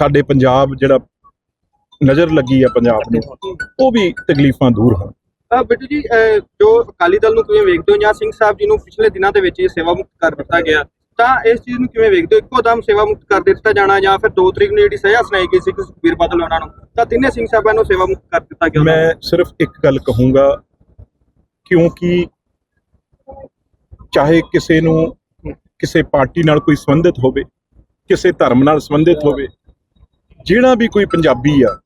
ਸਾਡੇ ਪੰਜਾਬ ਜਿਹੜਾ ਨਜ਼ਰ ਲੱਗੀ ਆ ਪੰਜਾਬ ਨੂੰ ਉਹ ਵੀ ਤਕਲੀਫਾਂ ਦੂਰ ਹੋਣ ਬਿੱਟੂ ਜੀ ਜੋ ਅਕਾਲੀ ਦਲ ਨੂੰ ਕਿਵੇਂ ਵੇਖਦੇ ਹੋ ਜਾਂ ਸਿੰਘ ਸਾਹਿਬ ਜੀ ਨੂੰ ਪਿਛਲੇ ਦਿਨਾਂ ਦੇ ਵਿੱਚ ਇਹ ਸੇਵਾ ਮੁਕਤ ਕਰ ਦਿੱਤਾ ਗਿਆ ਤਾਂ ਇਸ ਚੀਜ਼ ਨੂੰ ਕਿਵੇਂ ਵੇਖਦੇ ਹੋ ਇੱਕੋ ਦਮ ਸੇਵਾ ਮੁਕਤ ਕਰ ਦਿੱਤਾ ਜਾਣਾ ਜਾਂ ਫਿਰ 2 ਤਰੀਕ ਨੂੰ ਜਿਹੜੀ ਸਜ਼ਾ ਸੁਣਾਈ ਗਈ ਸੀ ਕਿ ਸੁਖਬੀਰ ਬਾਦਲ ਉਹਨਾਂ ਨੂੰ ਤਾਂ ਤਿੰਨੇ ਸਿੰਘ ਸਾਹਿਬਾਂ ਨੂੰ ਸੇਵਾ ਮੁਕਤ ਕਰ ਦਿੱਤਾ ਗਿਆ। ਮੈਂ ਸਿਰਫ ਇੱਕ ਗੱਲ ਕਹੂੰਗਾ ਕਿਉਂਕਿ ਚਾਹੇ ਕਿਸੇ ਨੂੰ ਕਿਸੇ ਪਾਰਟੀ ਨਾਲ ਕੋਈ ਸੰਬੰਧਿਤ ਹੋਵੇ ਕਿਸੇ ਧਰਮ ਨਾਲ ਸੰਬੰਧਿਤ ਹੋਵੇ ਜਿਹੜਾ ਵੀ ਕੋਈ ਪੰਜਾਬੀ ਆ,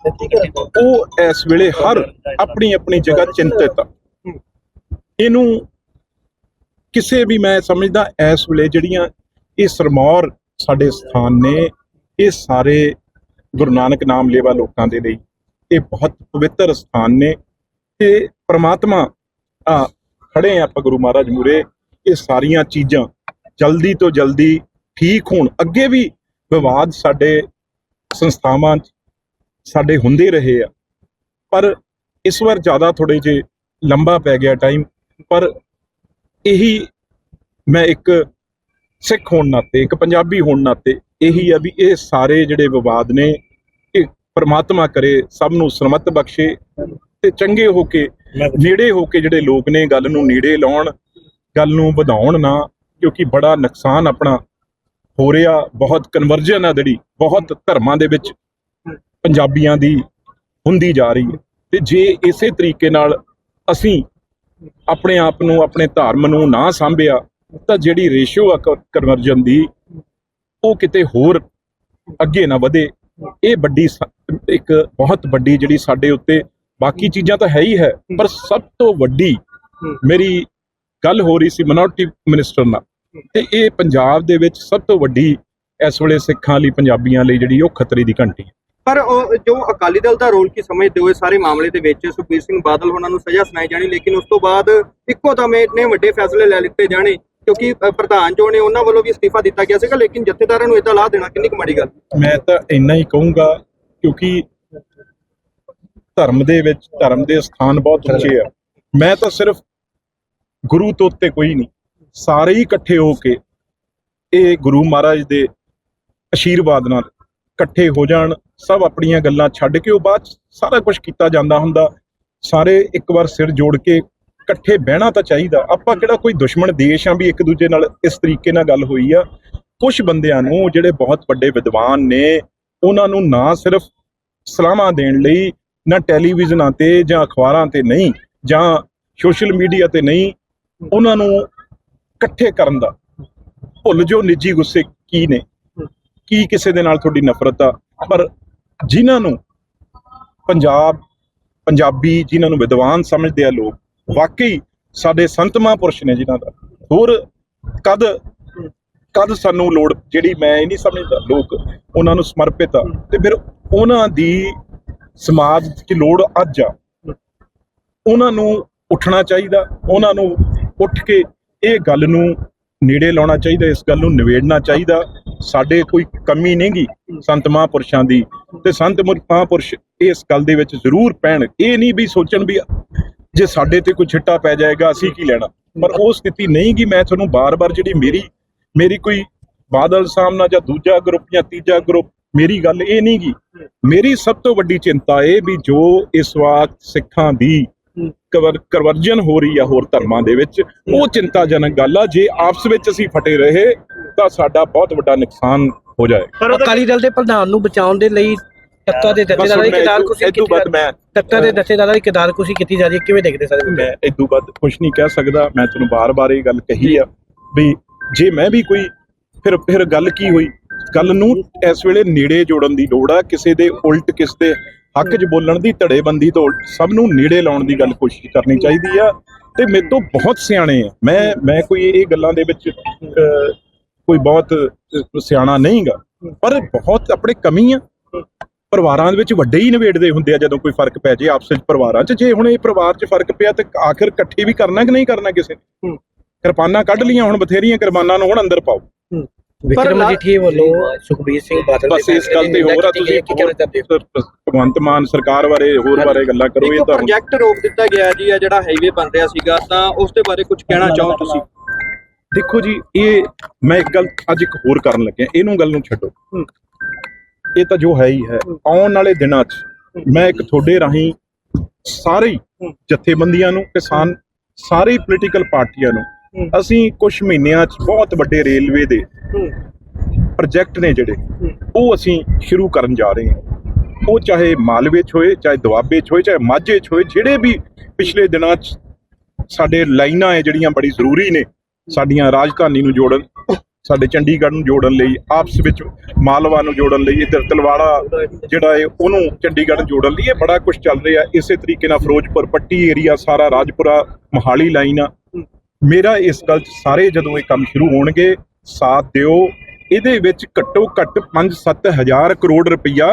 ਉਹ ਇਸ ਵੇਲੇ ਹਰ ਆਪਣੀ ਆਪਣੀ ਜਗ੍ਹਾ ਚਿੰਤਿਤ ਆ। ਇਹਨੂੰ ਕਿਸੇ ਵੀ ਮੈਂ ਸਮਝਦਾ, ਇਸ ਵੇਲੇ ਜਿਹੜੀਆਂ ਇਹ ਸਰਮੌਰ ਸਾਡੇ ਸਥਾਨ ਨੇ, ਇਹ ਸਾਰੇ ਗੁਰੂ ਨਾਨਕ ਨਾਮ ਲੇਵਾ ਲੋਕਾਂ ਦੇ ਲਈ, ਇਹ ਬਹੁਤ ਪਵਿੱਤਰ ਸਥਾਨ ਨੇ। ਤੇ ਪ੍ਰਮਾਤਮਾ, ਆ, ਖੜੇ ਆ ਆਪਾਂ ਗੁਰੂ ਮਹਾਰਾਜ ਮੂਰੇ ਇਹ ਸਾਰੀਆਂ ਚੀਜ਼ਾਂ ਜਲਦੀ ਤੋਂ ਜਲਦੀ ਠੀਕ ਹੋਣ। ਅੱਗੇ ਵੀ ਵਿਵਾਦ ਸਾਡੇ ਸੰਸਥਾਵਾਂ 'ਚ ਸਾਡੇ ਹੁੰਦੇ ਰਹੇ ਆ। ਪਰ ਇਸ ਵਾਰ ਜ਼ਿਆਦਾ ਥੋੜੇ ਜੇ ਲੰਬਾ ਪੈ ਗਿਆ ਟਾਈਮ ਪਰ ਇਹੀ ਮੈਂ ਇੱਕ ਸਿੱਖ ਹੋਣ ਨਾਤੇ, ਇੱਕ ਪੰਜਾਬੀ ਹੋਣ ਨਾਤੇ ਇਹੀ ਆ ਵੀ ਇਹ ਸਾਰੇ ਜਿਹੜੇ ਵਿਵਾਦ ਨੇ, ਇਹ ਪਰਮਾਤਮਾ ਕਰੇ, ਸਭ ਨੂੰ ਸਰਮਤ ਬਖਸ਼ੇ ਤੇ ਚੰਗੇ ਹੋ ਕੇ, ਨੇੜੇ ਹੋ ਕੇ ਜਿਹੜੇ ਲੋਕ ਨੇ, ਗੱਲ ਨੂੰ ਨੇੜੇ ਲਾਉਣ, ਗੱਲ ਨੂੰ ਵਧਾਉਣ ਨਾ, ਕਿਉਂਕਿ ਬੜਾ ਨੁਕਸਾਨ ਆਪਣਾ ਹੋ ਰਿਹਾ ਬਹੁਤ ਕਨਵਰਜਨ ਆ ਜਿਹੜੀ, ਬਹੁਤ ਧਰਮਾਂ ਦੇ ਵਿੱਚ ਪੰਜਾਬੀਆਂ ਦੀ ਹੁੰਦੀ ਜਾ ਰਹੀ ਹੈ। ਤੇ ਜੇ ਇਸੇ ਤਰੀਕੇ ਨਾਲ ਅਸੀਂ ਆਪਣੇ ਆਪ ਨੂੰ, ਆਪਣੇ ਧਰਮ ਨੂੰ ਨਾ ਸਾਂਭਿਆ, ਤਾਂ ਜਿਹੜੀ ਰੇਸ਼ੋ ਆ ਕਨਵਰਜਨ ਦੀ, ਉਹ ਕਿਤੇ ਹੋਰ ਅੱਗੇ ਨਾ ਵਧੇ। ਇਹ ਵੱਡੀ ਸ- ਇੱਕ ਬਹੁਤ ਵੱਡੀ ਜਿਹੜੀ ਸਾਡੇ ਉੱਤੇ, ਬਾਕੀ ਚੀਜ਼ਾਂ ਤਾਂ ਹੈ ਹੀ ਹੈ, ਪਰ ਸਭ ਤੋਂ ਵੱਡੀ ਮੇਰੀ ਗੱਲ ਹੋ ਰਹੀ ਸੀ ਮਿਨੋਰਟੀ ਮਿਨਿਸਟਰ ਨਾਲ। ਤੇ ਇਹ ਪੰਜਾਬ ਦੇ ਵਿੱਚ ਸਭ ਤੋਂ ਵੱਡੀ ਇਸ ਵੇਲੇ ਸਿੱਖਾਂ ਲਈ ਪੰਜਾਬੀਆਂ ਲਈ ਜਿਹੜੀ ਉਹ ਖਤਰੇ ਦੀ ਘੰਟੀ ਹੈ। ਪਰ ਉਹ ਜੋ ਅਕਾਲੀ ਦਲ ਦਾ ਰੋਲ ਕੀ ਸਮਝਦੇ ਹੋ ਇਸ ਸਾਰੇ ਮਾਮਲੇ ਦੇ ਵਿੱਚ? ਸੁਖਬੀਰ ਸਿੰਘ ਬਾਦਲ ਉਹਨਾਂ ਨੂੰ ਸਜ਼ਾ ਸੁਣਾਈ ਜਾਣੀ ਲੇਕਿਨ ਉਸ ਤੋਂ ਬਾਅਦ ਇੱਕੋ ਦਮ ਇੰਨੇ ਵੱਡੇ ਫੈਸਲੇ ਲੈ ਲਿੱਤੇ ਜਾਣੇ ਕਿਉਂਕਿ ਪ੍ਰਧਾਨ ਜੋ ਨੇ ਉਹਨਾਂ ਵੱਲੋਂ ਵੀ ਅਸਤੀਫਾ ਦਿੱਤਾ ਗਿਆ ਸੀਗਾ ਲੇਕਿਨ ਜਥੇਦਾਰਾਂ ਨੂੰ ਇਦਾਂ ਲਾ ਦੇਣਾ ਕਿੰਨੀ ਕੁ ਮਾੜੀ ਗੱਲ ਮੈਂ ਤਾਂ ਇੰਨਾ ਹੀ ਕਹੂੰਗਾ ਕਿਉਂਕਿ ਧਰਮ ਦੇ ਵਿੱਚ ਧਰਮ ਦੇ ਸਥਾਨ ਬਹੁਤ ਉੱਚੇ ਆ। ਮੈਂ ਤਾਂ ਸਿਰਫ ਗੁਰੂ ਤੋਂ ਉੱਤੇ ਕੋਈ ਨਹੀਂ। ਸਾਰੇ ਹੀ ਇਕੱਠੇ ਹੋ ਕੇ ਇਹ ਗੁਰੂ ਮਹਾਰਾਜ ਦੇ ਅਸ਼ੀਰਵਾਦ ਨਾਲ ਇਕੱਠੇ ਹੋ ਜਾਣ, ਸਭ ਆਪਣੀਆਂ ਗੱਲਾਂ ਛੱਡ ਕੇ ਉਹ ਬਾਅਦ 'ਚ ਸਾਰਾ ਕੁਝ ਕੀਤਾ ਜਾਂਦਾ ਹੁੰਦਾ। ਸਾਰੇ ਇੱਕ ਵਾਰ ਸਿਰ ਜੋੜ ਕੇ ਇਕੱਠੇ ਬਹਿਣਾ ਤਾਂ ਚਾਹੀਦਾ। ਆਪਾਂ ਕਿਹੜਾ ਕੋਈ ਦੁਸ਼ਮਣ ਦੇਸ਼ ਆ ਵੀ ਇੱਕ ਦੂਜੇ ਨਾਲ ਇਸ ਤਰੀਕੇ ਨਾਲ ਗੱਲ ਹੋਈ ਆ? ਕੁਝ ਬੰਦਿਆਂ ਨੂੰ ਜਿਹੜੇ ਬਹੁਤ ਵੱਡੇ ਵਿਦਵਾਨ ਨੇ, ਉਹਨਾਂ ਨੂੰ ਨਾ ਸਿਰਫ ਸਲਾਹਾਂ ਦੇਣ ਲਈ, ਨਾ ਟੈਲੀਵਿਜ਼ਨਾਂ ਤੇ ਜਾਂ ਅਖਬਾਰਾਂ ਤੇ ਨਹੀਂ, ਜਾਂ ਸੋਸ਼ਲ ਮੀਡੀਆ ਤੇ ਨਹੀਂ, ਉਹਨਾਂ ਨੂੰ ਇਕੱਠੇ ਕਰਨ ਦਾ। ਭੁੱਲ ਜੋ ਨਿੱਜੀ ਗੁੱਸੇ ਕੀ ਨੇ। ਕੀ ਕਿਸੇ ਦੇ ਨਾਲ ਤੁਹਾਡੀ ਨਫ਼ਰਤ ਆ। ਪਰ ਜਿਨ੍ਹਾਂ ਨੂੰ ਪੰਜਾਬ, ਪੰਜਾਬੀ ਜਿਨ੍ਹਾਂ ਨੂੰ ਵਿਦਵਾਨ ਸਮਝਦੇ ਆ ਲੋਕ, ਵਾਕਈ ਸਾਡੇ ਸੰਤ ਮਹਾਂਪੁਰਸ਼ ਨੇ ਜਿਨ੍ਹਾਂ ਦਾ। ਹੋਰ ਕਦ ਕਦ ਸਾਨੂੰ ਲੋੜ ਜਿਹੜੀ ਮੈਂ ਇਹ ਨਹੀਂ ਸਮਝਦਾ, ਲੋਕ ਉਹਨਾਂ ਨੂੰ ਸਮਰਪਿਤ ਆ। ਤੇ ਫਿਰ ਉਹਨਾਂ ਦੀ ਸਮਾਜ 'ਚ ਲੋੜ ਅੱਜ ਆ। ਉਹਨਾਂ ਨੂੰ ਉੱਠਣਾ ਚਾਹੀਦਾ। ਉਹਨਾਂ ਨੂੰ ਉੱਠ ਕੇ ਇਹ ਗੱਲ ਨੂੰ ਨੇੜੇ ਲਾਉਣਾ ਚਾਹੀਦਾ, ਇਸ ਗੱਲ ਨੂੰ ਨਿਬੇੜਨਾ ਚਾਹੀਦਾ। ਸਾਡੇ ਕੋਈ ਕਮੀ ਨਹੀਂਗੀ ਸੰਤ ਮਹਾਂਪੁਰਸ਼ਾਂ ਦੀ। ਤੇ ਸੰਤ ਮੁਰ- ਮਹਾਂਪੁਰਸ਼ ਇਸ ਗੱਲ ਦੇ ਵਿੱਚ ਜ਼ਰੂਰ ਪੈਣ। ਇਹ ਨਹੀਂ ਵੀ ਸੋਚਣ ਵੀ ਜੇ ਸਾਡੇ ਤੇ ਕੋਈ ਛਿੱਟਾ ਪੈ ਜਾਏਗਾ, ਅਸੀਂ ਕੀ ਲੈਣਾ? ਪਰ ਉਹ ਸਥਿਤੀ ਨਹੀਂ ਗੀ ਮੈਂ ਤੁਹਾਨੂੰ ਬਾਰ-ਬਾਰ ਜਿਹੜੀ ਮੇਰੀ ਮੇਰੀ ਕੋਈ ਬਾਦਲ ਸਾਹਮਣਾ ਜਾਂ ਦੂਜਾ ਗਰੁੱਪ ਜਾਂ ਤੀਜਾ ਗਰੁੱਪ, ਮੇਰੀ ਗੱਲ ਇਹ ਨਹੀਂ ਗੀ ਮੇਰੀ ਸਭ ਤੋਂ ਵੱਡੀ ਚਿੰਤਾ ਇਹ ਵੀ ਜੋ ਇਸ ਵਕਤ ਸਿੱਖਾਂ ਦੀ ਕਵਰ ਕਰਵਰਜਨ ਹੋ ਰਹੀ ਆ ਹੋਰ ਧਰਮਾਂ ਦੇ ਵਿੱਚ। ਉਹ ਚਿੰਤਾਜਨਕ ਗੱਲ ਆ ਜੇ ਆਪਸ ਵਿੱਚ ਅਸੀਂ ਫਟੇ ਰਹੇ ਤਾਂ ਸਾਡਾ ਬਹੁਤ ਵੱਡਾ ਨੁਕਸਾਨ ਹੋ ਜਾਏ। ਅਕਾਲੀ ਦਲ ਦੇ ਪ੍ਰਧਾਨ ਨੂੰ ਬਚਾਉਣ ਦੇ ਲਈ ਤੱਤਾਂ ਦੇ ਜਥੇਦਾਰਾਂ ਦੀ ਕਿਦਾਰ ਕੁਸ਼ੀ ਇਦੋਂ ਬਾਅਦ ਮੈਂ ਤੱਤਾਂ ਦੇ ਜਥੇਦਾਰਾਂ ਦੀ ਕਿਦਾਰ ਕੁਸ਼ੀ ਕੀਤੀ ਜਾ ਰਹੀ ਹੈ। ਕਿਵੇਂ ਦੇਖਦੇ ਸਾਰੇ ਮੈਂ ਇਦੋਂ ਬਾਅਦ ਕੁਝ ਨਹੀਂ ਕਹਿ ਸਕਦਾ। ਮੈਂ ਤੁਹਾਨੂੰ ਬਾਰ-ਬਾਰ ਇਹ ਗੱਲ ਕਹੀ ਆ ਵੀ ਜੇ ਮੈਂ ਵੀ ਕੋਈ ਫਿਰ ਫਿਰ ਗੱਲ ਕੀ ਹੋਈ? ਗੱਲ ਨੂੰ ਇਸ ਵੇਲੇ ਨੇੜੇ ਜੋੜਨ ਦੀ ਲੋੜ ਆ। ਕਿਸੇ ਦੇ ਉਲਟ ਕਿਸ ਦੇ ਹੱਕ 'ਚ ਬੋਲਣ ਦੀ ਧੜੇਬੰਦੀ ਤੋਂ ਸਭ ਨੂੰ ਨੇੜੇ ਲਾਉਣ ਦੀ ਗੱਲ ਕੋਸ਼ਿਸ਼ ਕਰਨੀ ਚਾਹੀਦੀ ਆ। ਤੇ ਮੇਰੇ ਤੋਂ ਬਹੁਤ ਸਿਆਣੇ ਆ। ਮੈਂ ਮੈਂ ਕੋਈ ਇਹ ਗੱਲਾਂ ਦੇ ਵਿੱਚ ਕੋਈ ਬਹੁਤ ਸਿਆਣਾ ਨਹੀਂਗਾ। ਪਰ ਬਹੁਤ ਆਪਣੇ ਕਮੀ ਆ। ਪਰਿਵਾਰਾਂ ਦੇ ਵਿੱਚ ਵੱਡੇ ਹੀ ਨਿਬੇੜਦੇ ਹੁੰਦੇ ਆ ਜਦੋਂ ਕੋਈ ਫ਼ਰਕ ਪੈ ਜੇ ਆਪਸ ਵਿੱਚ ਪਰਿਵਾਰਾਂ 'ਚ। ਜੇ ਹੁਣ ਇਹ ਪਰਿਵਾਰ 'ਚ ਫ਼ਰਕ ਪਿਆ ਤੇ ਆਖਿਰ ਇਕੱਠੇ ਵੀ ਕਰਨਾ ਕਿ ਨਹੀਂ ਕਰਨਾ ਕਿਸੇ ਨੇ। ਕਿਰਪਾਨਾਂ ਕੱਢ ਲੀਆਂ ਹੁਣ ਬਥੇਰੀਆਂ ਕਿਰਪਾਨਾਂ ਨੂੰ ਹੁਣ ਅੰਦਰ ਪਾਓ। ਵਿਕਰਮ ਜੀਠੀ ਵੱਲੋਂ ਸੁਖਬੀਰ ਸਿੰਘ ਬਾਦਲ ਬਸ ਇਸ ਗੱਲ ਤੇ ਹੋਰ ਆ ਤੁਸੀਂ ਕੀ ਕਹਿਣਾ ਚਾਹੁੰਦੇ ਹੋ ਹੋਰ ਭਗਵੰਤ ਮਾਨ ਸਰਕਾਰ ਬਾਰੇ ਹੋਰ ਬਾਰੇ ਗੱਲਾਂ ਕਰੋ ਇਹ ਤਾਂ ਪ੍ਰੋਜੈਕਟ ਰੋਕ ਦਿੱਤਾ ਗਿਆ ਜੀ ਆ ਜਿਹੜਾ ਹਾਈਵੇ ਬਣ ਰਿਹਾ ਸੀਗਾ ਤਾਂ ਉਸ ਦੇ ਬਾਰੇ ਕੁਝ ਕਹਿਣਾ ਚਾਹੋ ਤੁਸੀਂ? ਦੇਖੋ ਜੀ ਇਹ ਮੈਂ ਇੱਕ ਗੱਲ ਅੱਜ ਇੱਕ ਹੋਰ ਕਰਨ ਲੱਗਿਆ। ਇਹਨੂੰ ਗੱਲ ਨੂੰ ਛੱਡੋ। ਇਹ ਤਾਂ ਜੋ ਹੈ ਹੀ ਹੈ। ਆਉਣ ਵਾਲੇ ਦਿਨਾਂ 'ਚ ਮੈਂ ਇੱਕ ਤੁਹਾਡੇ ਰਾਹੀਂ ਸਾਰੇ ਜਥੇਬੰਦੀਆਂ ਨੂੰ ਕਿਸਾਨ ਸਾਰੇ ਪੋਲੀਟੀਕਲ ਪਾਰਟੀਆਂ ਨੂੰ ਅਸੀਂ ਕੁਝ ਮਹੀਨਿਆਂ 'ਚ ਬਹੁਤ ਵੱਡੇ ਰੇਲਵੇ ਦੇ ਪ੍ਰੋਜੈਕਟ ਨੇ ਜਿਹੜੇ ਉਹ ਅਸੀਂ ਸ਼ੁਰੂ ਕਰਨ ਜਾ ਰਹੇ ਹਾਂ। ਉਹ ਚਾਹੇ ਮਾਲਵੇ 'ਚ ਹੋਏ ਚਾਹੇ ਦੁਆਬੇ 'ਚ ਹੋਏ ਚਾਹੇ ਮਾਝੇ 'ਚ ਹੋਏ ਜਿਹੜੇ ਵੀ ਪਿਛਲੇ ਦਿਨਾਂ 'ਚ ਸਾਡੇ ਲਾਈਨਾਂ ਹੈ ਜਿਹੜੀਆਂ ਬੜੀ ਜ਼ਰੂਰੀ ਨੇ ਸਾਡੀਆਂ ਰਾਜਧਾਨੀ ਨੂੰ ਜੋੜਨ ਸਾਡੇ ਚੰਡੀਗੜ੍ਹ ਨੂੰ ਜੋੜਨ ਲਈ ਆਪਸ ਵਿੱਚ ਮਾਲਵਾ ਨੂੰ ਜੋੜਨ ਲਈ ਇੱਧਰ ਤਲਵਾੜਾ ਜਿਹੜਾ ਹੈ ਉਹਨੂੰ ਚੰਡੀਗੜ੍ਹ ਨੂੰ ਜੋੜਨ ਲਈ ਇਹ ਬੜਾ ਕੁਝ ਚੱਲ ਰਿਹਾ। ਇਸੇ ਤਰੀਕੇ ਨਾਲ ਫਿਰੋਜ਼ਪੁਰ ਪੱਟੀ ਏਰੀਆ ਸਾਰਾ ਰਾਜਪੁਰਾ ਮੋਹਾਲੀ ਲਾਈਨ ਆ। ਮੇਰਾ ਇਸ ਗੱਲ 'ਚ ਸਾਰੇ ਜਦੋਂ ਇਹ ਕੰਮ ਸ਼ੁਰੂ ਹੋਣਗੇ, ਸਾਥ ਦਿਓ। ਇਹਦੇ ਵਿੱਚ ਘੱਟੋ ਘੱਟ 5-7 ਹਜ਼ਾਰ ਕਰੋੜ ਰੁਪਈਆ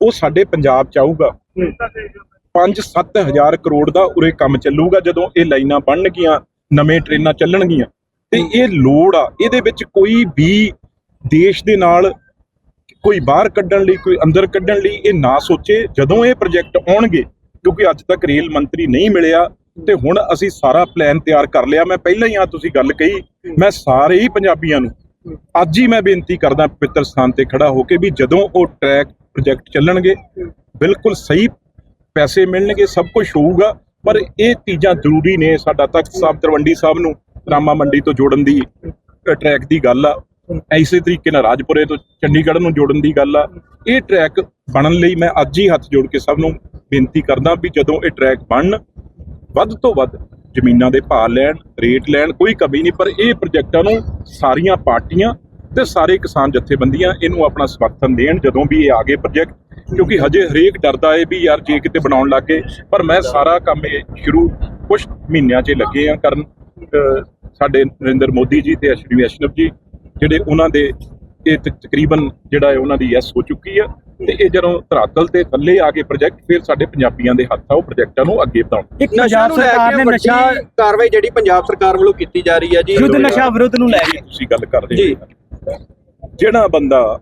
ਉਹ ਸਾਡੇ ਪੰਜਾਬ 'ਚ ਆਊਗਾ। 5-7 ਹਜ਼ਾਰ ਕਰੋੜ ਦਾ ਉਰੇ ਕੰਮ ਚੱਲੂਗਾ ਜਦੋਂ ਇਹ ਲਾਈਨਾਂ ਬਣਨਗੀਆਂ, ਨਵੇਂ ਟ੍ਰੇਨਾਂ ਚੱਲਣਗੀਆਂ। ਤੇ ਇਹ ਲੋੜ ਆ, ਇਹਦੇ ਵਿੱਚ ਕੋਈ ਵੀ ਦੇਸ਼ ਦੇ ਨਾਲ ਕੋਈ ਬਾਹਰ ਕੱਢਣ ਲਈ, ਕੋਈ ਅੰਦਰ ਕੱਢਣ ਲਈ ਇਹ ਨਾ ਸੋਚੇ। ਜਦੋਂ ਇਹ ਪ੍ਰੋਜੈਕਟ ਆਉਣਗੇ, ਕਿਉਂਕਿ ਅੱਜ ਤੱਕ ਰੇਲ ਮੰਤਰੀ ਨਹੀਂ ਮਿਲਿਆ ਤੇ ਹੁਣ ਅਸੀਂ ਸਾਰਾ ਪਲਾਨ ਤਿਆਰ ਕਰ ਲਿਆ। ਮੈਂ ਪਹਿਲਾਂ ਹੀ ਆ ਤੁਸੀਂ ਗੱਲ ਕਹੀ, ਮੈਂ ਸਾਰੇ ਹੀ ਪੰਜਾਬੀਆਂ ਨੂੰ ਅੱਜ ਹੀ ਮੈਂ ਬੇਨਤੀ ਕਰਦਾ ਪਵਿੱਤਰ ਸਥਾਨ ਤੇ ਖੜਾ ਹੋ ਕੇ ਵੀ ਜਦੋਂ ਉਹ ਟਰੈਕ ਪ੍ਰੋਜੈਕਟ ਚੱਲਣਗੇ, ਬਿਲਕੁਲ ਸਹੀ ਪੈਸੇ ਮਿਲਣਗੇ, ਸਭ ਕੁਝ ਹੋਊਗਾ, ਪਰ ਇਹ ਚੀਜ਼ਾਂ ਜ਼ਰੂਰੀ ਨੇ ਸਾਡਾ ਤਖਤ ਸਾਹਿਬ ਤਰਵੰਡੀ ਸਾਹਿਬ ਨੂੰ ਰਾਮਾ ਮੰਡੀ ਤੋਂ ਜੋੜਨ ਦੀ ਟਰੈਕ ਦੀ ਗੱਲ ਆ। ਐਸੇ ਤਰੀਕੇ ਨਾਲ ਰਾਜਪੁਰੇ ਤੋਂ ਚੰਡੀਗੜ੍ਹ ਨੂੰ ਜੋੜਨ ਦੀ ਗੱਲ ਆ। ਇਹ ਟਰੈਕ ਬਣਨ ਲਈ ਮੈਂ ਅੱਜ ਹੀ ਹੱਥ ਜੋੜ ਕੇ ਸਭ ਨੂੰ ਬੇਨਤੀ ਕਰਦਾ ਵੀ ਜਦੋਂ ਇਹ ਟਰੈਕ ਬਣਨ ਵੱਧ ਤੋਂ ਵੱਧ ਜ਼ਮੀਨਾਂ ਦੇ ਭਾਅ ਲੈਣ, ਰੇਟ ਲੈਣ, ਕੋਈ ਕਮੀ ਨਹੀਂ, ਪਰ ਇਹ ਪ੍ਰੋਜੈਕਟਾਂ ਨੂੰ ਸਾਰੀਆਂ ਪਾਰਟੀਆਂ ਤੇ ਸਾਰੇ ਕਿਸਾਨ ਜਥੇਬੰਦੀਆਂ ਇਹਨੂੰ ਆਪਣਾ ਸਮਰਥਨ ਦੇਣ ਜਦੋਂ ਵੀ ਇਹ ਆਗੇ ਪ੍ਰੋਜੈਕਟ ਕਿਉਂਕਿ ਹਜੇ ਹਰੇਕ ਡਰਦਾ ਏ ਵੀ ਯਾਰ ਜੇ ਕਿਤੇ ਬਣਾਉਣ ਲੱਗੇ ਪਰ ਮੈਂ ਸਾਰਾ ਕੰਮ ਇਹ ਸ਼ੁਰੂ ਕੁਝ ਮਹੀਨਿਆਂ 'ਚ ਲੱਗੇ ਆ ਕਰਨ ਸਾਡੇ ਨਰਿੰਦਰ ਮੋਦੀ ਜੀ ਤੇ ਅਸ਼ਵਨੀ ਵੈਸ਼ਨਵ ਜੀ, ਜਿਹੜੇ ਉਹਨਾਂ ਦੇ ਇਹ ਤਕ- ਤਕਰੀਬਨ ਜਿਹੜਾ ਹੈ ਉਹਨਾਂ ਦੀ ਯੈਸ ਹੋ ਚੁੱਕੀ ਆ ਤੇ ਇਹ ਜਦੋਂ ਧਰਾਤਲ ਤੇ ਥੱਲੇ ਆ ਕੇ ਪ੍ਰੋਜੈਕਟ ਫਿਰ ਸਾਡੇ ਪੰਜਾਬੀਆਂ ਦੇ ਹੱਥ ਆ ਉਹ ਪ੍ਰੋਜੈਕਟਾਂ ਨੂੰ ਅੱਗੇ ਵਧਾਉਣ। ਇੱਕ ਨਸ਼ਾ ਪੰਜਾਬ ਸਰਕਾਰ ਨੇ ਨਸ਼ਾ ਕਾਰਵਾਈ ਜਿਹੜੀ ਪੰਜਾਬ ਸਰਕਾਰ ਵੱਲੋਂ ਕੀਤੀ ਜਾ ਰਹੀ ਹੈ ਜੀ। ਯੁੱਧ ਨਸ਼ਾ ਵਿਰੁੱਧ ਨੂੰ ਲੈ ਕੇ। ਤੁਸੀਂ ਗੱਲ ਕਰਦੇ ਜੀ। ਹੋ। ਜਿਹੜਾ ਬੰਦਾ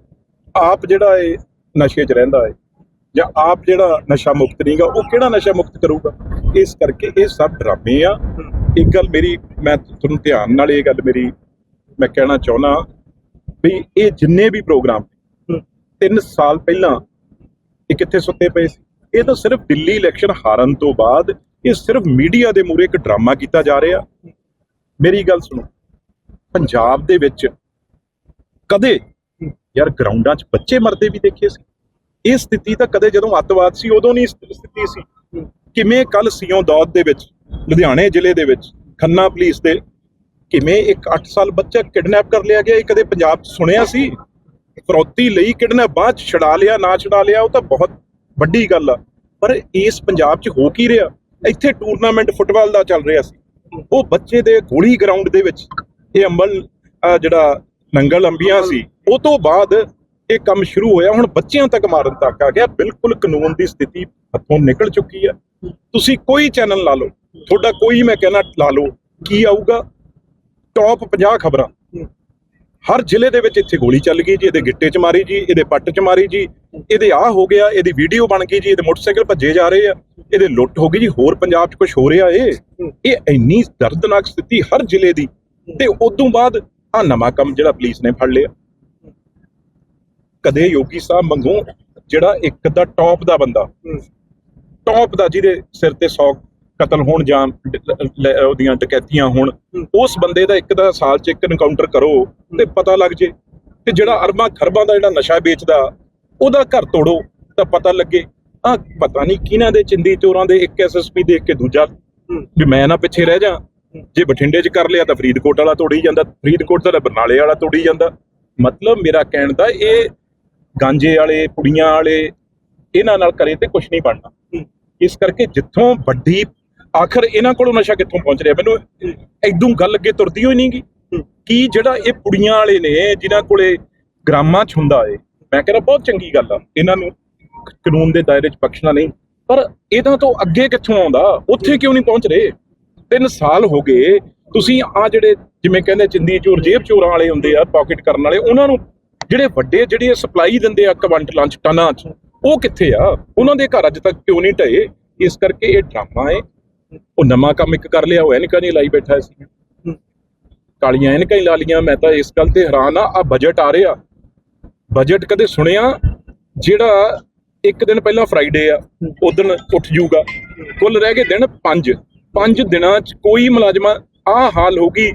ਆਪ ਜਿਹੜਾ ਹੈ ਨਸ਼ੇ 'ਚ ਰਹਿੰਦਾ ਹੈ ਜਾਂ ਆਪ ਜਿਹੜਾ ਨਸ਼ਾ ਮੁਕਤ ਨਹੀਂਗਾ ਉਹ ਕਿਹੜਾ ਨਸ਼ਾ ਮੁਕਤ ਕਰੂਗਾ? ਇਸ ਕਰਕੇ ਇਹ ਸਭ ਡਰਾਮੇ ਆ। ਇੱਕ ਗੱਲ ਮੇਰੀ ਮੈਂ ਤੁਹਾਨੂੰ ਧਿਆਨ ਨਾਲ ਇਹ ਗੱਲ ਮੇਰੀ ਮੈਂ ਕਹਿਣਾ ਚਾਹੁੰਦਾ ਵੀ ਇਹ ਜਿੰਨੇ ਵੀ ਪ੍ਰੋਗਰਾਮ ਤਿੰਨ ਸਾਲ ਪਹਿਲਾਂ ਇਹ ਕਿੱਥੇ ਸੁੱਤੇ ਪਏ ਸੀ? ਇਹ ਤਾਂ ਸਿਰਫ ਦਿੱਲੀ ਇਲੈਕਸ਼ਨ ਹਾਰਨ ਤੋਂ ਬਾਅਦ ਇਹ ਸਿਰਫ ਮੀਡੀਆ ਦੇ ਮੂਹਰੇ ਇੱਕ ਡਰਾਮਾ ਕੀਤਾ ਜਾ ਰਿਹਾ। ਮੇਰੀ ਗੱਲ ਸੁਣੋ ਪੰਜਾਬ ਦੇ ਵਿੱਚ ਕਦੇ ਯਾਰ ਗਰਾਊਂਡਾਂ 'ਚ ਬੱਚੇ ਮਰਦੇ ਵੀ ਦੇਖੇ ਸੀ। ਇਹ ਸਥਿਤੀ ਤਾਂ ਕਦੇ ਜਦੋਂ ਅੱਤਵਾਦ ਸੀ ਉਦੋਂ ਨਹੀਂ ਸਥ- ਸਥਿਤੀ ਸੀ। ਕਿਵੇਂ ਕੱਲ ਸਿਉਂ ਦੌਦ ਦੇ ਵਿੱਚ ਲੁਧਿਆਣੇ ਜ਼ਿਲ੍ਹੇ ਦੇ ਵਿੱਚ ਖੰਨਾ ਪੁਲਿਸ ਦੇ ਕਿਵੇਂ ਇੱਕ 8 ਸਾਲ ਬੱਚਾ ਕਿਡਨੈਪ ਕਰ ਲਿਆ ਗਿਆ? ਇਹ ਕਦੇ ਪੰਜਾਬ 'ਚ ਸੁਣਿਆ ਸੀ? ਫਰੌਤੀ ਲਈ ਕਿਡਨੈਪ ਬਾਅਦ 'ਚ ਛੁਡਾ ਲਿਆ, ਨਾ ਛੁਡਾ ਲਿਆ, ਉਹ ਤਾਂ ਬਹੁਤ ਵੱਡੀ ਗੱਲ ਆ। ਪਰ ਇਸ ਪੰਜਾਬ 'ਚ ਹੋ ਕੀ ਰਿਹਾ? ਇੱਥੇ ਟੂਰਨਾਮੈਂਟ ਫੁੱਟਬਾਲ ਦਾ ਚੱਲ ਰਿਹਾ ਸੀ। ਉਹ ਬੱਚੇ ਦੇ ਗੋਲੀ ਗਰਾਊਂਡ ਦੇ ਵਿੱਚ ਇਹ ਅੰਬਲ ਜਿਹੜਾ ਨੰਗਲ ਅੰਬੀਆਂ ਸੀ, ਉਹ ਤੋਂ ਬਾਅਦ ਇਹ ਕੰਮ ਸ਼ੁਰੂ ਹੋਇਆ। ਹੁਣ ਬੱਚਿਆਂ ਤੱਕ ਮਾਰਨ ਤੱਕ ਆ ਗਿਆ। ਬਿਲਕੁਲ ਕਾਨੂੰਨ ਦੀ ਸਥਿਤੀ ਹੱਥੋਂ ਨਿਕਲ ਚੁੱਕੀ ਆ। ਤੁਸੀਂ ਕੋਈ ਚੈਨਲ ਲਾ ਲਓ। ਤੁਹਾਡਾ ਕੋਈ, ਮੈਂ ਕਹਿਣਾ, ਲਾ ਲਓ। ਕੀ ਆਊਗਾ? ਟੌਪ 50 ਖਬਰਾਂ। ਹਰ ਜ਼ਿਲ੍ਹੇ ਦੇ ਵਿੱਚ ਇੱਥੇ ਗੋਲੀ ਚੱਲ ਗਈ ਜੀ ਇਹਦੇ ਗਿੱਟੇ 'ਚ ਮਾਰੀ ਜੀ ਇਹਦੇ ਪੱਟ 'ਚ ਮਾਰੀ ਜੀ ਇਹਦੇ ਆ ਹੋ ਗਿਆ ਇਹਦੀ ਵੀਡੀਓ ਬਣ ਗਈ ਜੀ ਇਹਦੇ ਮੋਟਰਸਾਈਕਲ ਭੱਜੇ ਜਾ ਰਹੇ ਆ ਇਹਦੇ ਲੁੱਟ ਹੋ ਗਈ ਜੀ ਹੋਰ ਪੰਜਾਬ 'ਚ ਕੁਝ ਹੋ ਰਿਹਾ ਏ। ਇਹ ਇੰਨੀ ਦਰਦਨਾਕ ਸਥਿਤੀ ਹਰ ਜ਼ਿਲ੍ਹੇ ਦੀ। ਤੇ ਉਦੋਂ ਬਾਅਦ ਆ ਨਵਾਂ ਕੰਮ ਜਿਹੜਾ ਪੁਲਿਸ ਨੇ ਫੜ ਲਿਆ। ਕਦੇ ਯੋਗੀ ਸਾਹਿਬ ਮੰਗੂ ਜਿਹੜਾ ਇੱਕ ਦਾ ਟੌਪ ਦਾ ਬੰਦਾ ਟੌਪ ਦਾ ਜਿਹਦੇ ਸਿਰ ਤੇ 100 ਕਤਲ ਹੋਣ ਜਾਂ ਉਹਦੀਆਂ ਡਕੈਤੀਆਂ ਹੋਣ ਉਸ ਬੰਦੇ ਦਾ ਇੱਕ ਦਾ ਸਾਲ ਚ ਇੱਕ ਐਨਕਾਊਂਟਰ ਕਰੋ ਤੇ ਪਤਾ ਲੱਗ ਜੇ ਤੇ ਜਿਹੜਾ ਅਰਬਾਂ ਖਰਬਾਂ ਦਾ ਜਿਹੜਾ ਨਸ਼ਾ ਵੇਚਦਾ ਉਹਦਾ ਘਰ ਤੋੜੋ ਤਾਂ ਪਤਾ ਲੱਗੇ। ਆ ਪਤਾ ਨਹੀਂ ਕਿਹਨਾਂ ਦੇ ਚਿੰਦੀ ਚੋਰਾਂ ਦੇ ਇੱਕ ਐਸਐਸਪੀ ਦੇਖ ਕੇ ਦੂਜਾ। ਵੀ ਮੈਂ ਨਾ ਪਿੱਛੇ ਰਹਿ ਜਾ। ਜੇ ਬਠਿੰਡੇ 'ਚ ਕਰ ਲਿਆ ਤਾਂ ਫਰੀਦਕੋਟ ਵਾਲਾ ਤੋੜੀ ਜਾਂਦਾ ਫਰੀਦਕੋਟ ਦਾ ਬਰਨਾਲੇ ਵਾਲਾ ਤੋੜੀ ਜਾਂਦਾ। ਮਤਲਬ ਮੇਰਾ ਕਹਿਣ ਦਾ ਇਹ ਗਾਂਜੇ ਵਾਲੇ ਕੁੜੀਆਂ ਵਾਲੇ ਇਹਨਾਂ ਨਾਲ ਕਰੇ ਤੇ ਕੁਝ ਨਹੀਂ ਬਣਨਾ। ਇਸ ਕਰਕੇ ਜਿੱਥੋਂ ਵੱਡੀ ਆਖਰ ਇਹਨਾਂ ਕੋਲੋਂ ਨਸ਼ਾ ਕਿੱਥੋਂ ਪਹੁੰਚ ਰਿਹਾ? ਮੈਨੂੰ ਐਦੂ ਗੱਲ ਅੱਗੇ ਤੁਰਦੀ ਹੋਈ ਨਹੀਂਗੀ ਕੀ ਜਿਹੜਾ ਇਹ ਪੁੜੀਆਂ ਵਾਲੇ ਨੇ ਜਿਨ੍ਹਾਂ ਕੋਲੇ ਗ੍ਰਾਮਾਂ 'ਚ ਹੁੰਦਾ ਏ ਮੈਂ ਕਹਿੰਦਾ ਬਹੁਤ ਚੰਗੀ ਗੱਲ ਆ। ਇਹਨਾਂ ਨੂੰ ਕਾਨੂੰਨ ਦੇ ਦਾਇਰੇ 'ਚ ਬਖਸ਼ਣਾ ਨਹੀਂ। ਪਰ ਇਹਨਾਂ ਤੋਂ ਅੱਗੇ ਕਿੱਥੋਂ ਆਉਂਦਾ? ਉੱਥੇ ਕਿਉਂ ਨਹੀਂ ਪਹੁੰਚ ਰਹੇ? ਤਿੰਨ ਸਾਲ ਹੋ ਗਏ ਤੁਸੀਂ ਆ ਜਿਹੜੇ ਜਿਵੇਂ ਕਹਿੰਦੇ ਚਿੰਦੀ ਚੋਰ ਜੇਬ ਚੋਰਾਂ ਵਾਲੇ ਹੁੰਦੇ ਆ ਪਾਕਟ ਕਰਨ ਵਾਲੇ ਉਹਨਾਂ ਨੂੰ ਜਿਹੜੇ ਵੱਡੇ ਜਿਹੜੇ ਸਪਲਾਈ ਦਿੰਦੇ ਆ ਕੁਆਂਟਲਾਂ 'ਚ ਟਨਾਂ 'ਚ ਉਹ ਕਿੱਥੇ ਆ? ਉਹਨਾਂ ਦੇ ਘਰ ਅੱਜ ਤੱਕ ਕਿਉਂ ਨਹੀਂ ਢਏ? ਇਸ ਕਰਕੇ ਇਹ ਡਰਾਮਾ ਏ। ਉਹ ਨਵਾਂ ਕੰਮ ਇੱਕ ਕਰ ਲਿਆ ਉਹ ਐਨਕਾਂ ਨਹੀਂ ਲਾਈ ਬੈਠਾ ਸੀ ਕਾਲੀਆਂ ਐਨਕਾਂ ਹੀ ਲਾ ਲੀਆਂ ਮੈਂ ਤਾਂ ਇਸ ਗੱਲ ਤੇ ਹੈਰਾਨ ਆ ਆ ਬਜਟ ਆ ਰਿਹਾ। ਬਜਟ ਕਦੇ ਸੁਣਿਆ? ਜਿਹੜਾ ਇੱਕ ਦਿਨ ਪਹਿਲਾਂ ਫਰਾਈਡੇ ਆ ਉਦੋਂ ਉੱਠ ਜੂਗਾ ਕੁੱਲ ਰਹਿ ਗਏ ਦਿਨ 5 5 ਦਿਨਾਂ ਚ ਕੋਈ ਮੁਲਾਜ਼ਮ ਆ ਹਾਲ ਹੋਗੀ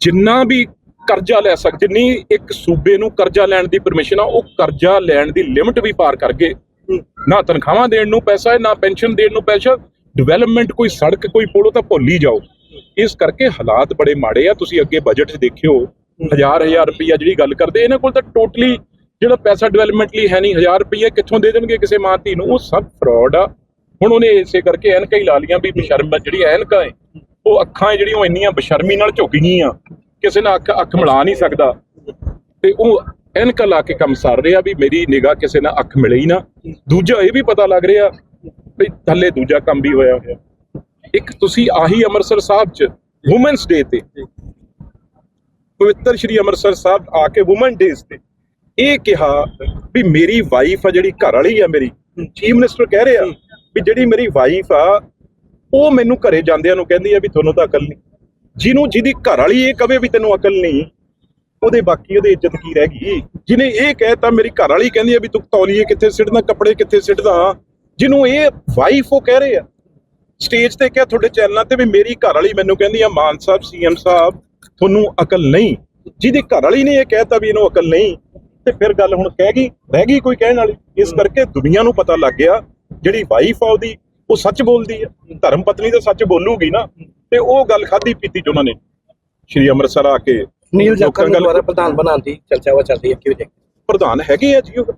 ਜਿੰਨਾ ਵੀ ਕਰਜ਼ਾ ਲੈ ਸਕ ਜਿੰਨੀ ਇੱਕ ਸੂਬੇ ਨੂੰ ਕਰਜ਼ਾ ਲੈਣ ਦੀ ਪਰਮਿਸ਼ਨ ਆ ਉਹ ਕਰਜ਼ਾ ਲੈਣ ਦੀ ਲਿਮਟ ਵੀ ਪਾਰ ਕਰ ਗਏ। ਨਾ ਤਨਖਾਹਾਂ ਦੇਣ ਨੂੰ ਪੈਸਾ ਹੈ ਨਾ ਪੈਨਸ਼ਨ ਦੇਣ ਨੂੰ ਪੈਸਾ ਡਿਵੈਲਪਮੈਂਟ ਕੋਈ ਸੜਕ ਕੋਈ ਪੁਲ ਤਾਂ ਭੁੱਲ ਹੀ ਜਾਓ। ਇਸ ਕਰਕੇ ਹਾਲਾਤ ਬੜੇ ਮਾੜੇ ਆ। ਤੁਸੀਂ ਅੱਗੇ ਬਜਟ 'ਚ ਦੇਖਿਓ। ਹਜ਼ਾਰ ਹਜ਼ਾਰ ਰੁਪਈਆ ਜਿਹੜੀ ਗੱਲ ਕਰਦੇ, ਇਹਨਾਂ ਕੋਲ ਤਾਂ ਟੋਟਲੀ ਜਿਹੜਾ ਪੈਸਾ ਡਿਵੈਲਪਮੈਂਟ ਲਈ ਹੈ ਨਹੀਂ, ਹਜ਼ਾਰ ਰੁਪਈਆ ਕਿੱਥੋਂ ਦੇ ਦੇਣਗੇ ਕਿਸੇ ਮਾਂ ਧੀ ਨੂੰ? ਉਹ ਸਭ ਫਰਾਡ ਆ। ਹੁਣ ਉਹਨੇ ਇਸੇ ਕਰਕੇ ਐਨਕਾਂ ਹੀ ਲਾ ਲੀਆਂ ਵੀ ਬਸ਼ਰਮ ਜਿਹੜੀ ਐਨਕਾਂ ਹੈ ਉਹ ਅੱਖਾਂ ਹੈ ਜਿਹੜੀਆਂ ਉਹ ਇੰਨੀਆਂ ਬਸ਼ਰਮੀ ਨਾਲ ਝੁਕ ਗਈਆਂ। ਕਿਸੇ ਨਾਲ ਅੱਖ ਅੱਖ ਮਿਲਾ ਨਹੀਂ ਸਕਦਾ। ਤੇ ਉਹ ਐਨਕਾਂ ਲਾ ਕੇ ਕੰਮ ਸਰ ਰਿਹਾ ਵੀ ਮੇਰੀ ਨਿਗਾਹ ਕਿਸੇ ਨਾਲ ਅੱਖ ਮਿਲੇ ਹੀ ਨਾ। ਦੂਜਾ ਇਹ ਵੀ ਪਤਾ ਲੱਗ ਰਿਹਾ ਵੀ ਥੱਲੇ ਦੂਜਾ ਕੰਮ ਵੀ ਹੋਇਆ ਹੋਇਆ। ਇੱਕ ਤੁਸੀਂ ਆਹੀ ਅੰਮ੍ਰਿਤਸਰ ਸਾਹਿਬ ਚ ਔਮਨਸ ਡੇ ਤੇ ਪਵਿੱਤਰ ਸ਼੍ਰੀ ਅੰਮ੍ਰਿਤਸਰ ਸਾਹਿਬ ਆ ਕੇ ਔਮਨ ਡੇਜ਼ ਤੇ ਇਹ ਕਿਹਾ ਵੀ ਮੇਰੀ ਵਾਈਫ ਆ ਜਿਹੜੀ ਘਰ ਵਾਲੀ ਆ ਮੇਰੀ ਚੀਫ ਮਿਨਿਸਟਰ ਕਹਿ ਰਹੇ ਰਿਹਾ ਵੀ ਜਿਹੜੀ ਮੇਰੀ ਵਾਈਫ ਆ, ਉਹ ਮੈਨੂੰ ਘਰੇ ਜਾਂਦਿਆਂ ਨੂੰ ਕਹਿੰਦੀ ਆ ਵੀ ਤੁਹਾਨੂੰ ਤਾਂ ਅਕਲ ਨਹੀਂ। ਜਿਹਨੂੰ ਜਿਹਦੀ ਘਰ ਵਾਲੀ ਇਹ ਕਵੇ ਵੀ ਤੈਨੂੰ ਅਕਲ ਨਹੀਂ, ਉਹਦੇ ਬਾਕੀ ਉਹਦੀ ਇੱਜ਼ਤ ਕੀ ਰਹਿ ਗਈ? ਜਿਹਨੇ ਇਹ ਕਹਿਤਾ ਮੇਰੀ ਘਰ ਵਾਲੀ ਕਹਿੰਦੀ ਆ ਵੀ ਤੂੰ ਤੌਲੀਏ ਕਿੱਥੇ ਸਿੱਟਦਾ, ਕੱਪੜੇ ਕਿੱਥੇ ਸਿੱਟਦਾ? ਜਿਹਨੂੰ ਇਹ ਵਾਈਫ ਉਹ ਕਹਿ ਰਹੇ ਆ। ਸਟੇਜ ਤੇ ਕਿਹਾ ਤੁਹਾਡੇ ਚੈਨਲਾਂ ਤੇ ਵੀ ਮੇਰੀ ਘਰ ਵਾਲੀ ਮੈਨੂੰ ਕਹਿੰਦੀ ਆ ਮਾਨ ਸਾਹਿਬ ਸੀਐਮ ਸਾਹਿਬ ਤੁਹਾਨੂੰ ਅਕਲ ਨਹੀਂ। ਜਿਹਦੀ ਘਰ ਵਾਲੀ ਨੇ ਇਹ ਕਹਿਤਾ ਵੀ ਇਹਨੂੰ ਅਕਲ ਨਹੀਂ ਤੇ ਫਿਰ ਗੱਲ ਹੁਣ ਕਹਿ ਗਈ ਰਹਿ ਗਈ ਕੋਈ ਕਹਿਣ ਵਾਲੀ। ਇਸ ਕਰਕੇ ਦੁਨੀਆ ਨੂੰ ਪਤਾ ਲੱਗ ਗਿਆ ਜਿਹੜੀ ਵਾਈਫ ਆ ਉਹਦੀ ਉਹ ਸੱਚ ਬੋਲਦੀ ਆ। ਧਰਮ ਪਤਨੀ ਤਾਂ ਸੱਚ ਬੋਲੂਗੀ ਨਾ ਤੇ ਉਹ ਗੱਲ ਖਾਦੀ ਪੀਤੀ ਚ ਉਹਨਾਂ ਨੇ। ਸ਼੍ਰੀ ਅੰਮ੍ਰਿਤਸਰ ਆ ਕੇ ਨੀਲ ਜਾਖੜ ਨੂੰ ਦੁਬਾਰਾ ਪ੍ਰਧਾਨ ਬਣਾਉਣ ਦੀ ਚਰਚਾ ਵਾ ਚੱਲ ਰਹੀ ਹੈ ਕਿਉਂ ਜੇ? ਪ੍ਰਧਾਨ ਹੈਗੇ ਆ ਜੀ ਉਹ।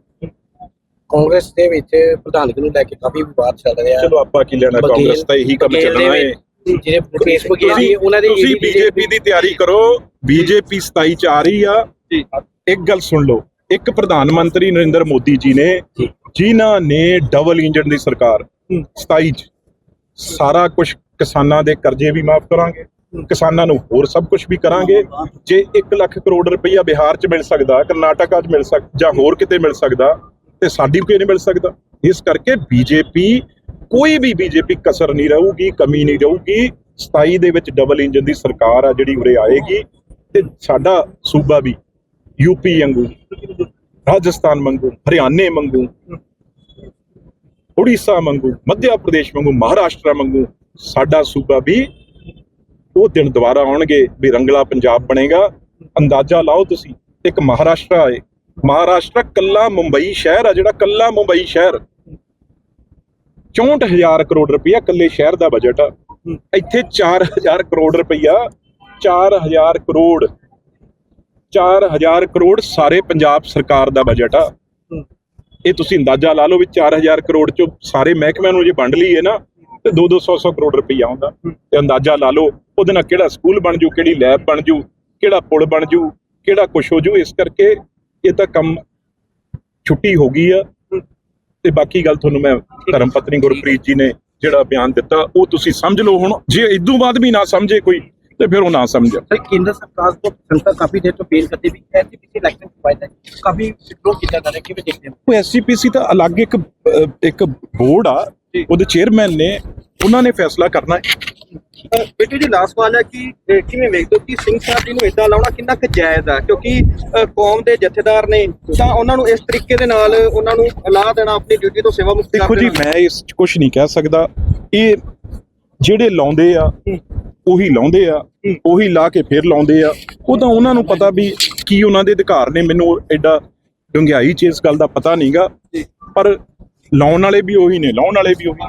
ਕਾਂਗਰਸ ਦੇ ਵਿੱਚ ਪ੍ਰਧਾਨਗੀ ਨੂੰ ਲੈ ਕੇ ਕਾਫੀ ਵਿਵਾਦ ਚੱਲ ਰਿਹਾ ਚਲੋ ਆਪਾਂ ਕੀ ਲੈਣਾ ਬਘੇਲ- ਕਾਂਗਰਸ ਤਾਂ ਇਹੀ ਕੰਮ ਬਘੇਲ ਦੇ ਚੱਲਣਾ ਹੈ। ਵਿੱਚ ਜਿਹੜੇ ਮੁਕੇਸ਼ ਬਘੇਲ ਜੀ ਉਹਨਾਂ ਦੇ ਤੁਸੀਂ ਬੀਜੇਪੀ ਦੀ ਤਿਆਰੀ ਕਰੋ। ਬੀਜੇਪੀ 27 ਚ ਆ ਰਹੀ ਆ। ਜੀ। ਇੱਕ ਗੱਲ ਸੁਣ ਲਓ। ਇੱਕ ਪ੍ਰਧਾਨ ਮੰਤਰੀ ਨਰਿੰਦਰ ਮੋਦੀ ਜੀ ਨੇ ਜੀ। ਜਿਨ੍ਹਾਂ ਨੇ ਡਬਲ ਇੰਜਨ ਦੀ ਸਰਕਾਰ 27 ਚ ਸਾਰਾ ਕੁਝ ਕਿਸਾਨਾਂ ਦੇ ਕਰਜ਼ੇ ਵੀ ਮਾਫ ਕਰਾਂਗੇ। ਕਿਸਾਨਾਂ ਨੂੰ ਹੋਰ ਸਭ ਕੁਝ ਵੀ ਕਰਾਂਗੇ। ਜੇ 1 ਲੱਖ ਕਰੋੜ ਰੁਪਈਆ ਬਿਹਾਰ ਚ ਮਿਲ ਸਕਦਾ ਕਰਨਾਟਕਾ ਚ ਮਿਲ ਸਕ ਜਾਂ ਹੋਰ ਕਿਤੇ ਮਿਲ ਸਕਦਾ ਤੇ ਸਾਡੀ ਕਿਉਂ ਨਹੀਂ ਮਿਲ ਸਕਦਾ। ਇਸ ਕਰਕੇ ਬੀਜੇਪੀ ਕੋਈ ਵੀ ਬੀਜੇਪੀ ਕਸਰ ਨਹੀਂ ਰਹੂਗੀ, ਕਮੀ ਨਹੀਂ ਰਹੂਗੀ। 27 ਦੇ ਵਿੱਚ ਡਬਲ ਇੰਜਨ ਦੀ ਸਰਕਾਰ ਆ ਜਿਹੜੀ ਉਰੇ ਆਏਗੀ ਤੇ ਸਾਡਾ ਸੂਬਾ ਵੀ ਯੂਪੀ ਵਾਂਗੂ, ਰਾਜਸਥਾਨ ਵਾਂਗੂ, ਹਰਿਆਣੇ ਵਾਂਗੂ, ਉੜੀਸਾ ਵਾਂਗੂ, ਮੱਧ ਪ੍ਰਦੇਸ਼ ਵਾਂਗੂ, ਮਹਾਰਾਸ਼ਟਰ ਵਾਂਗੂ ਸਾਡਾ ਸੂਬਾ ਵੀ ਉਹ ਦਿਨ ਦੁਬਾਰਾ ਆਉਣਗੇ ਵੀ ਰੰਗਲਾ ਪੰਜਾਬ ਬਣੇਗਾ। ਅੰਦਾਜ਼ਾ ਲਾਓ ਤੁਸੀਂ, ਇੱਕ ਮਹਾਰਾਸ਼ਟਰ ਆਏ ਮਹਾਰਾਸ਼ਟਰ ਕੱਲਾ ਮੁੰਬਈ ਸ਼ਹਿਰ ਆ ਜਿਹੜਾ ਕੱਲਾ ਮੁੰਬਈ ਸ਼ਹਿਰ। 64000 ਕਰੋੜ ਰੁਪਇਆ ਕੱਲੇ ਸ਼ਹਿਰ ਦਾ ਬਜਟ ਆ। ਇੱਥੇ 4000 ਕਰੋੜ ਰੁਪਇਆ 4000 ਕਰੋੜ 4000 ਕਰੋੜ ਸਾਰੇ ਪੰਜਾਬ ਸਰਕਾਰ ਦਾ ਬਜਟ ਆ। ਇਹ ਤੁਸੀਂ ਅੰਦਾਜ਼ਾ ਲਾ ਲਓ ਵੀ 4000 ਕਰੋੜ ਚੋਂ ਸਾਰੇ ਮਹਿਕਮਿਆਂ ਨੂੰ ਜੇ ਵੰਡ ਲਈਏ ਨਾ ਤੇ 2-200 ਕਰੋੜ ਰੁਪਈਆ ਆਉਂਦਾ। ਤੇ ਅੰਦਾਜ਼ਾ ਲਾ ਲਓ ਉਹਦੇ ਨਾਲ ਕਿਹੜਾ ਸਕੂਲ ਬਣ ਜੂ ਕਿਹੜੀ ਲੈਬ ਬਣ ਜੂ ਕਿਹੜਾ ਪੁਲ ਬਣ ਜੂ ਕਿਹੜਾ ਕੁਛ ਹੋ ਜੂ ਇਸ ਕਰਕੇ ਇਹ ਤਾਂ ਕੰਮ ਛੁੱਟੀ ਹੋ ਗਈ ਆ ਤੇ ਬਾਕੀ ਗੱਲ ਤੁਹਾਨੂੰ ਮੈਂ ਧਰਮ ਪਤਨੀ ਗੁਰਪ੍ਰੀਤ ਜੀ ਨੇ ਜਿਹੜਾ ਬਿਆਨ ਦਿੱਤਾ ਉਹ ਤੁਸੀਂ ਸਮਝ ਲਓ ਹੁਣ ਜੇ ਇਦੋਂ ਬਾਅਦ ਵੀ ਨਾ ਸਮਝੇ ਕੋਈ ਤੇ ਫਿਰ ਉਹ ਨਾ ਸਮਝੇ सर केंद्र सरकार को संसद काफी देर तो पेश करते भी ऐसे किसी इलेक्शन के फायदा काफी विड्रॉ किया जा रहा है कि देखते हैं ਉਹ ਐਸਜੀਪੀਸੀ ਤਾਂ ਅਲੱਗ ਇੱਕ ਅਹ, ਇੱਕ ਬੋਰਡ ਆ ਉਹਦੇ ਚੇਅਰਮੈਨ ਨੇ ਉਹਨਾਂ ਨੇ ਫੈਸਲਾ ਕਰਨਾ ਹੈ ਬੇਟੇ ਜੀ ਲਾਸਟ ਸਵਾਲ ਹੈ ਕਿ ਅਹ, ਕਿਵੇਂ ਵੇਖਦੇ ਹੋ ਕਿ ਸਿੰਘ ਸਾਹਿਬ ਜੀ ਨੂੰ ਇਦਾਂ ਲਾਉਣਾ ਕਿੰਨਾ ਕੁ ਜਾਇਜ਼ ਆ? ਕਿਉਂਕਿ ਅਹ, ਕੌਮ ਦੇ ਜਥੇਦਾਰ ਨੇ ਤਾਂ ਉਹਨਾਂ ਨੂੰ ਇਸ ਤਰੀਕੇ ਦੇ ਨਾਲ ਉਹਨਾਂ ਨੂੰ ਲਾ ਦੇਣਾ ਆਪਣੀ ਡਿਊਟੀ ਤੋਂ ਸੇਵਾ ਮੁਕਤ ਦੇਖੋ ਕਰ ਜੀ ਦੇਣਾ। ਮੈਂ ਇਸ 'ਚ ਕੁਝ ਨਹੀਂ ਕਹਿ ਸਕਦਾ। ਇਹ ਜਿਹੜੇ ਲਾਉਂਦੇ ਆ ਉਹੀ ਲਾਉਂਦੇ ਆ ਉਹੀ ਲਾ ਕੇ ਫਿਰ ਲਾਉਂਦੇ ਆ। ਉਹ ਤਾਂ ਉਹਨਾਂ ਨੂੰ ਪਤਾ ਵੀ ਕੀ ਉਹਨਾਂ ਦੇ ਅਧਿਕਾਰ ਨੇ। ਮੈਨੂੰ ਐਡਾ ਡੁੰਗਿਆਈ ਚ ਇਸ ਗੱਲ ਦਾ ਪਤਾ ਨਹੀਂਗਾ ਪਰ ਲਾਉਣ ਵਾਲੇ ਵੀ ਉਹੀ ਨੇ ਲਾਉਣ ਵਾਲੇ ਵੀ ਉਹੀ